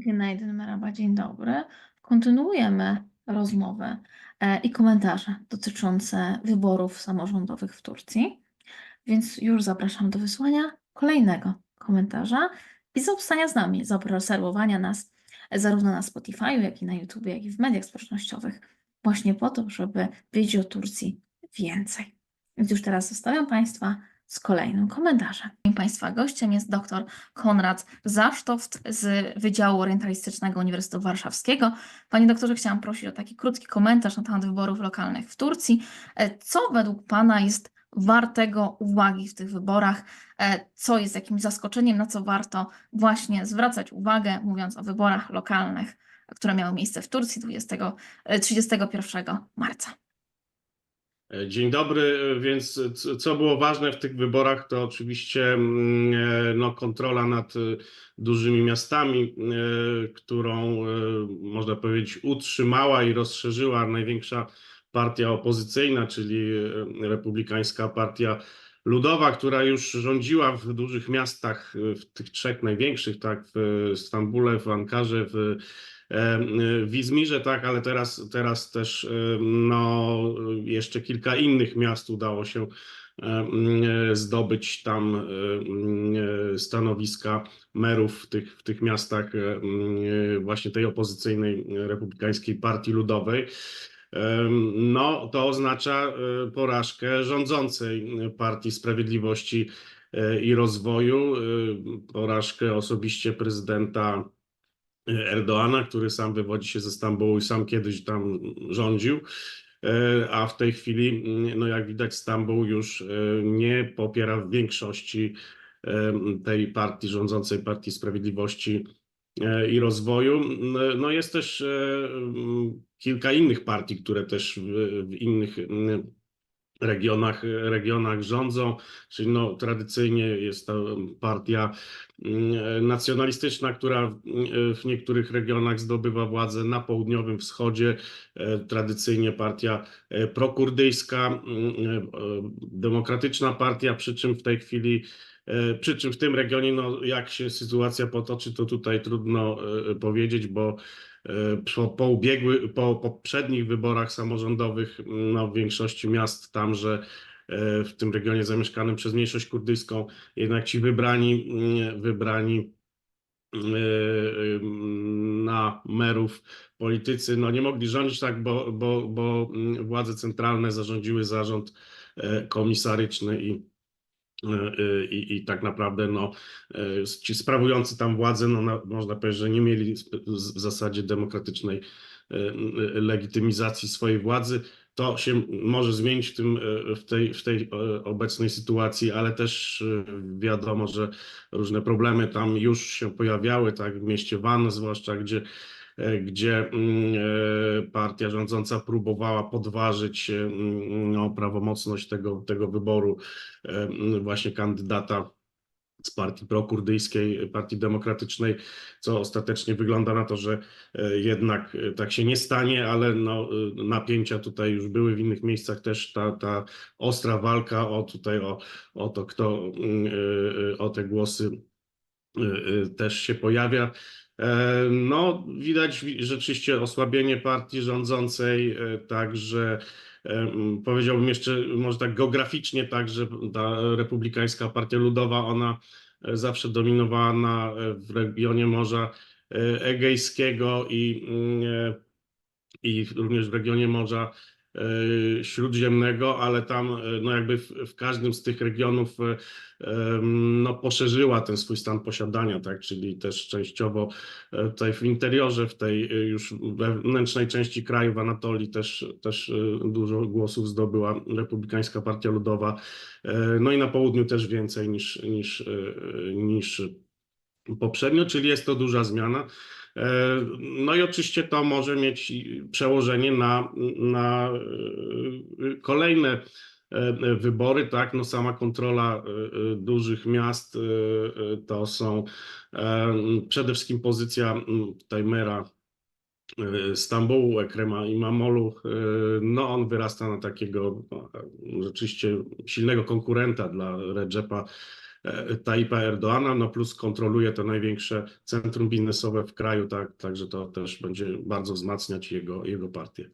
Günaydın, merhaba, dzień dobry. Kontynuujemy rozmowę e, i komentarze dotyczące wyborów samorządowych w Turcji. Więc już zapraszam do wysłania kolejnego komentarza i zostania z nami, zaobserwowania nas zarówno na Spotify, jak i na YouTube, jak i w mediach społecznościowych, właśnie po to, żeby wiedzieć o Turcji więcej. Więc już teraz zostawiam Państwa z kolejnym komentarzem. Moim Państwa gościem jest dr Konrad Zasztoft z Wydziału Orientalistycznego Uniwersytetu Warszawskiego. Panie doktorze, chciałam prosić o taki krótki komentarz na temat wyborów lokalnych w Turcji. E, Co według Pana jest wartego uwagi w tych wyborach? E, Co jest jakimś zaskoczeniem, na co warto właśnie zwracać uwagę, mówiąc o wyborach lokalnych, które miały miejsce w Turcji 20, e, 31 marca? Dzień dobry, więc co było ważne w tych wyborach, to oczywiście mm, e, no, kontrola nad e, dużymi miastami, e, którą można powiedzieć utrzymała i rozszerzyła największa partia opozycyjna, czyli Republikańska Partia Ludowa, która już rządziła w dużych miastach, w tych trzech największych, tak, w Stambule, w Ankarze, w w Izmirze, tak, ale teraz, teraz też e, no, jeszcze kilka innych miast udało się e, zdobyć tam e, stanowiska merów w tych, w tych miastach e, właśnie tej opozycyjnej republikańskiej partii ludowej. No, to oznacza porażkę rządzącej Partii Sprawiedliwości i Rozwoju, porażkę osobiście prezydenta Erdoana, który sam wywodzi się ze Stambułu i sam kiedyś tam rządził. E, A w tej chwili, no jak widać, Stambuł już e, nie popiera w większości e, tej partii rządzącej, Partii Sprawiedliwości i Rozwoju. No, No jest też e, m, kilka innych partii, które też w, innych regionach, regionach rządzą, czyli no, tradycyjnie jest to partia mm, nacjonalistyczna, która w- niektórych regionach zdobywa władzę na południowym wschodzie, e, tradycyjnie partia e, prokurdyjska, mm, e, demokratyczna partia, przy czym w tej chwili przy czym w tym regionie, no, jak się sytuacja potoczy, to tutaj trudno e, powiedzieć, bo e, po, po, ubiegły, po poprzednich wyborach samorządowych no, w większości miast tam, że e, w tym regionie zamieszkanym przez mniejszość kurdyjską, jednak ci wybrani, wybrani e, e, na merów politycy no, nie mogli rządzić tak, bo, bo, bo władze centralne zarządziły zarząd e, komisaryczny i e, i, i tak naprawdę no, e, ci sprawujący tam władzę, no, na, można powiedzieć, że nie mieli w zasadzie demokratycznej legitymizacji swojej władzy. To się może zmienić w, tym, w, tej, w tej obecnej sytuacji, ale też wiadomo, że różne problemy tam już się pojawiały, tak w mieście Van zwłaszcza, gdzie gdzie mm, e, partia rządząca próbowała podważyć e, mm, no, prawomocność tego, tego wyboru e, mm, właśnie kandydata z partii prokurdyjskiej, partii demokratycznej, co ostatecznie wygląda na to, że e, jednak e, tak się nie stanie, ale no, e, napięcia tutaj już były w innych miejscach też ta, ta ostra walka o tutaj o, o to, kto e, e, o te głosy e, e, też się pojawia. E, No, widać wi- rzeczywiście osłabienie partii rządzącej, e, także e, powiedziałbym jeszcze może tak geograficznie, tak, że ta republikańska partia ludowa, ona zawsze dominowała na, w regionie Morza Egejskiego i, mm, i również w regionie Morza Śródziemnego, ale tam e, no jakby w, w każdym z tych regionów e, no poszerzyła ten swój stan posiadania, tak, czyli też częściowo e, tutaj w interiorze, w tej e, już wewnętrznej części kraju, w Anatolii też, też e, dużo głosów zdobyła Republikańska Partia Ludowa, E, no i na południu też więcej niż, niż, e, niż poprzednio, czyli jest to duża zmiana. E, No i oczywiście to może mieć przełożenie na, na e, kolejne e, wybory, tak, no sama kontrola dużych miast to są przede wszystkim pozycja tutaj mera Stambułu, Ekrema Imamoglu, e, no on wyrasta na takiego no, rzeczywiście silnego konkurenta dla Redżepa Taipa Erdoana, no plus kontroluje to największe centrum biznesowe w kraju, tak, także to też będzie bardzo wzmacniać jego, jego partię.